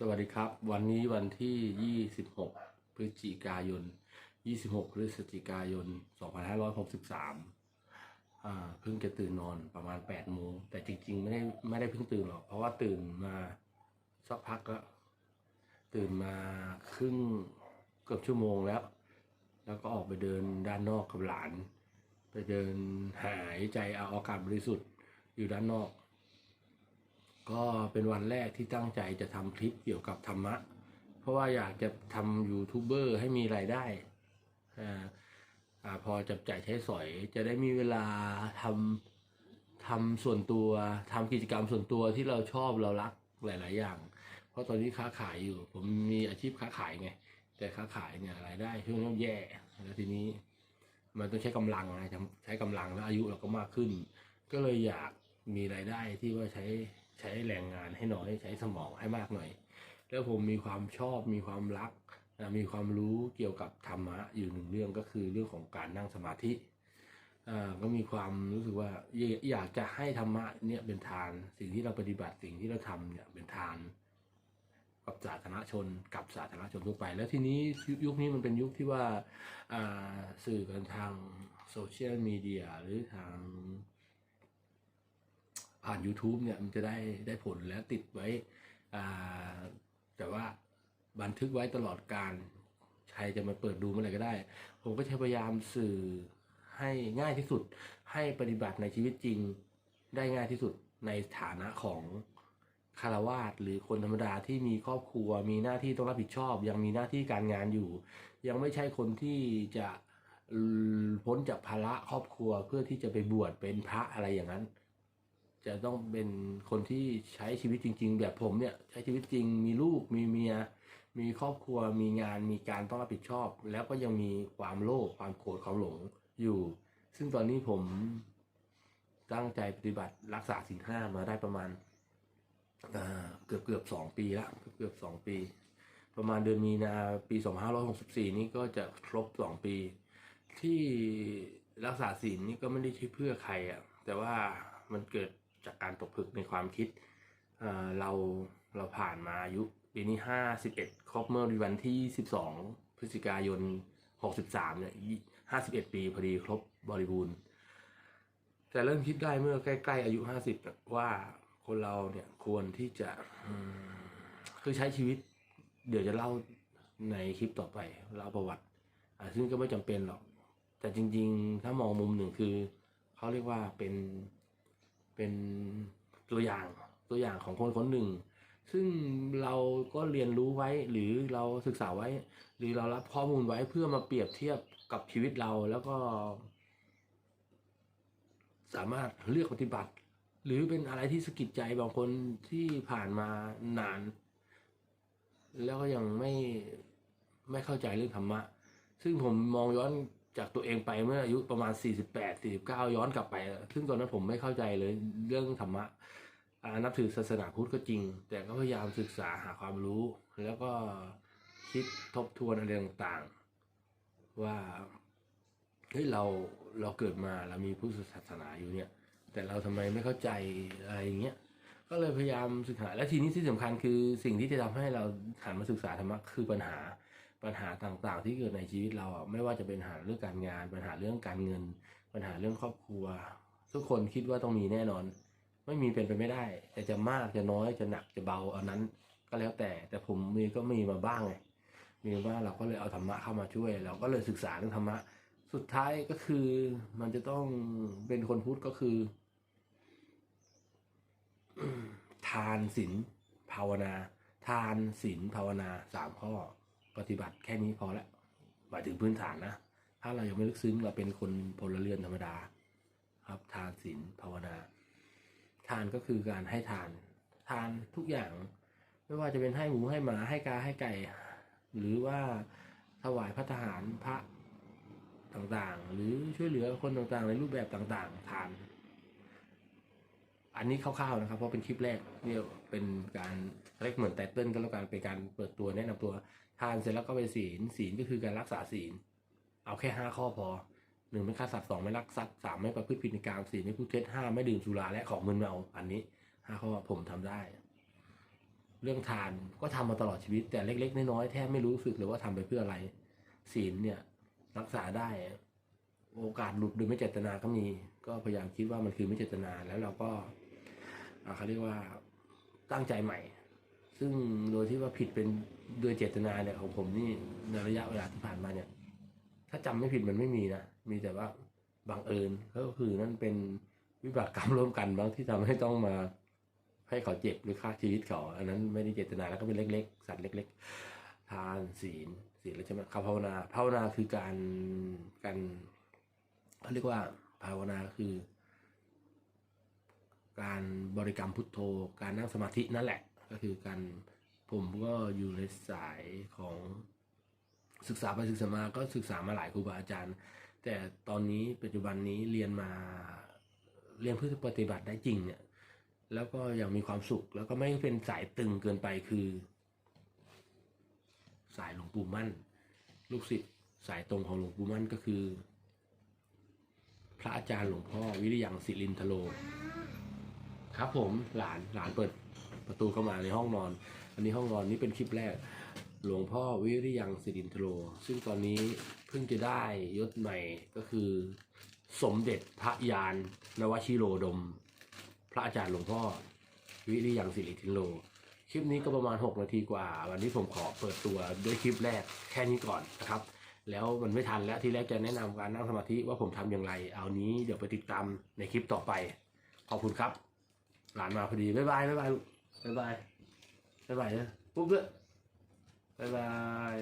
สวัสดีครับ วันนี้วันที่ 26 พฤศจิกายน 26 พฤศจิกายน 2563อ่าเพิ่งจะตื่นนอนประมาณ8โมงแต่จริง ๆ ไม่ได้ไม่ได้เพิ่งตื่นหรอก เพราะว่าตื่นมาสักพักแล้วตื่นมาครึ่งเกือบชั่วโมงแล้ว แล้วก็ออกไปเดินด้านนอกกับหลาน ไปเดินหายใจเอาอากาศบริสุทธิ์อยู่ด้านนอก ก็เป็นวันแรกที่ตั้งใจจะทำคลิปเกี่ยวกับธรรมะ เพราะว่าอยากจะทำยูทูบเบอร์ให้มีรายได้อ่าพอจับจ่ายใช้สอย จะได้มีเวลาทำทำส่วนตัวทำกิจกรรมส่วนตัวที่เราชอบเรารักหลาย ๆ อย่าง เพราะตอนนี้ค้าขายอยู่ ผมมีอาชีพค้าขายไง แต่ค้าขายเนี่ยรายได้ช่วงนี้แย่แล้วทีนี้มันต้องใช้กำลังนะใช้กำลังแล้วอายุเราก็มากขึ้น ก็เลยอยากมีรายได้ที่ว่าใช้ ใช้แรงงานให้น้อยใช้สมองให้มากหน่อย แล้วผมมีความชอบมีความรักมีความรู้เกี่ยวกับธรรมะอยู่หนึ่งเรื่องก็คือเรื่องของการนั่งสมาธิอ่าก็มีความรู้สึกว่าอยากจะให้ธรรมะเนี่ยเป็นทาน สิ่งที่เราปฏิบัติสิ่งที่เราทำเนี่ยเป็นทานกับสาธารณชนกับสาธารณชนทั่วไป แล้วทีนี้ยุคนี้มันเป็นยุคที่ว่าอ่าสื่อกันทางโซเชียลมีเดียหรือทาง ผ่าน YouTube เนี่ยมันจะได้ได้ผลและติดไว้ แต่ว่าบันทึกไว้ตลอดการใครจะมาเปิดดูเมื่อไหร่ก็ได้ ผมก็จะพยายามสื่อให้ง่ายที่สุด ให้ปฏิบัติในชีวิตจริงได้ง่ายที่สุดในฐานะของคารวาสหรือคนธรรมดาที่มีครอบครัว มีหน้าที่ต้องรับผิดชอบ ยังมีหน้าที่การงานอยู่ ยังไม่ใช่คนที่จะพ้นจากภาระครอบครัวเพื่อที่จะไปบวชเป็นพระอะไรอย่างนั้น จะต้องเป็นคนที่ใช้ชีวิตจริง ๆ แบบผมเนี่ยใช้ชีวิตจริง มีลูกมีเมีย มีครอบครัว มีงานมีการต้องรับผิดชอบ แล้วก็ยังมีความโลภความโกรธความหลงอยู่ ซึ่งตอนนี้ผมตั้งใจปฏิบัติรักษาสินห้ามาได้ประมาณเกือบเกือบสองปีละเกือบเกือบสองปี ประมาณเดือนมีนาปีสองห้าร้อยหกสิบสี่นี่ก็จะครบสองปี ที่รักษาศีลนี่ก็ไม่ได้ใช่เพื่อใครอะ่ะแต่ว่ามันเกิด จากการตกผลึกในความคิดเเราเราผ่านมาอายุปีนี้ห้าสิบเอ็ดครบเมื่อวันที่สิบสองพฤศจิกายนหกสิบสามเนี่ยห้าสิบเอ็ดปีพอดีครบบริบูรณ์ แต่เริ่มคิดได้เมื่อใกล้ ๆ อายุห้าสิบว่าคนเราเนี่ยควรที่จะคือใช้ชีวิต เดี๋ยวจะเล่าในคลิปต่อไปเล่าประวัติซึ่งก็ไม่จำเป็นหรอก แต่จริง ๆ ถ้ามองมุมหนึ่งคือ เขาเรียกว่าเป็น เป็นตัวอย่างตัวอย่างของคนคนหนึ่ง ซึ่งเราก็เรียนรู้ไว้หรือเราศึกษาไว้ หรือเรารับข้อมูลไว้เพื่อมาเปรียบเทียบกับชีวิตเราแล้วก็ สามารถเลือกปฏิบัติ หรือเป็นอะไรที่สะกิดใจบางคนที่ผ่านมานาน แล้วก็ยังไม่ไม่เข้าใจเรื่องธรรมะ ซึ่งผมมองย้อน จากตัวเองไปเมื่ออายุประมาณ 48 49 ย้อนกลับไป ซึ่งตอนนั้นผมไม่เข้าใจเลยเรื่องธรรมะนับถือศาสนาพุทธก็จริง แต่ก็พยายามศึกษาหาความรู้ แล้วก็คิดทบทวนอะไรต่างๆ ว่าเฮ้ยเราเราเกิดมาเรามีพุทธศาสนาอยู่เนี่ย แต่เราทำไมไม่เข้าใจอะไรอย่างเงี้ยก็เลยพยายามศึกษาและทีนี้ที่สำคัญคือสิ่งที่จะทำให้เราหันมาศึกษาธรรมะคือปัญหา ปัญหาต่างๆ ที่เกิดในชีวิตเราอะไม่ว่าจะเป็นปัญหาเรื่องการงาน ปัญหาเรื่องการเงิน ปัญหาเรื่องครอบครัว ทุกคนคิดว่าต้องมีแน่นอน ไม่มีเป็นไปไม่ได้ แต่จะมากจะน้อยจะหนักจะเบาอันนั้นก็แล้วแต่แต่ผมมีก็มีมาบ้างไงมีบ้างเราก็เลยเอาธรรมะเข้ามาช่วย เราก็เลยศึกษาเรื่องธรรมะ สุดท้ายก็คือมันจะต้องเป็นคนพุทธก็คือ ทานศีลภาวนา ทานศีลภาวนาสามข้อ ปฏิบัติแค่นี้พอแล้วหมายถึงพื้นฐานนะ ถ้าเรายังไม่ลึกซึ้งเราเป็นคนพลเรือนธรรมดา ครับ ทานศีลภาวนา ทานก็คือการให้ทาน ทานทุกอย่าง ไม่ว่าจะเป็นให้หมูให้หมาให้กาให้ไก่ หรือว่าถวายพระทหารพระต่างๆ หรือช่วยเหลือคนต่างๆ ในรูปแบบต่างๆ ทาน อันนี้คร่าวๆนะครับ เพราะเป็นคลิปแรกเนี่ยเป็นการเรียกเหมือนไตเติ้ลก็แล้วกันเป็นการเปิดตัวแนะนำตัวทานเสร็จแล้วก็ไปศีลศีลก็คือการรักษาศีล เอาแค่ห้าข้อพอหนึ่งไม่ฆ่าสัตว์สองไม่ลักทรัพย์สามไม่ประพฤติผิดในกามสี่ไม่พูดเท็จห้าไม่ดื่มสุราและของมึนเมาอันนี้ห้าข้อผมทำได้ เรื่องทานก็ทำมาตลอดชีวิต แต่เล็ก ๆ น้อยๆแทบไม่รู้สึกเลยว่าทำไปเพื่ออะไร ศีลเนี่ยรักษาได้ โอกาสหลุดโดยไม่เจตนาก็มี ก็พยายามคิดว่ามันคือไม่เจตนาแล้วเราก็ เขาเรียกว่าตั้งใจใหม่ ซึ่งโดยที่ว่าผิดเป็นโดยเจตนาเนี่ยของผมนี่ในระยะเวลาที่ผ่านมาเนี่ย ถ้าจำไม่ผิดมันไม่มีนะ มีแต่ว่าบังเอิญก็คือนั่นเป็นวิบากกรรมร่วมกันบางที่ทำให้ต้องมาให้เขาเจ็บหรือฆ่าชีวิตเขา อันนั้นไม่ได้เจตนาแล้วก็เป็นเล็ก ๆ สัตว์เล็ก ๆ ทานศีลศีลแล้วใช่ไหมคำภาวนาภาวนาคือการการเขาเรียกว่าภาวนาคือ การบริกรรมพุทโธ การนั่งสมาธินั่นแหละ ก็คือการผมก็อยู่ในสายของศึกษาไปศึกษามาก็ศึกษามาหลายครูบาอาจารย์ แต่ตอนนี้ปัจจุบันนี้เรียนมาเรียนเพื่อปฏิบัติได้จริงเนี่ย แล้วก็ยังมีความสุข แล้วก็ไม่เป็นสายตึงเกินไปคือ สายหลวงปู่มั่น ลูกศิษย์สายตรงของหลวงปู่มั่นก็คือ พระอาจารย์หลวงพ่อวิริยังศิรินทโล ครับผมหลานหลานเปิดประตูเข้ามาในห้องนอน อันนี้ห้องนอนนี้เป็นคลิปแรก หลวงพ่อวิริยังศิรินทโลซึ่งตอนนี้เพิ่งจะได้ยศใหม่ก็คือ สมเด็จพระยานนวชิโรดม พระอาจารย์หลวงพ่อ วิริยังศิริทินโลคลิปนี้ก็ประมาณ 6 นาทีกว่า วันนี้ผมขอเปิดตัวด้วยคลิปแรกแค่นี้ก่อนนะครับ แล้วมันไม่ทันแล้วที่แรกจะแนะนำการนั่งสมาธิว่าผมทำอย่างไร เอานี้เดี๋ยวไปติดตามในคลิปต่อไป ขอบคุณครับ หลานมาพอดีบ๊ายบายบ๊ายบายลูกบ๊ายบายบ๊ายบายนะปุ๊บด้วยบ๊ายบาย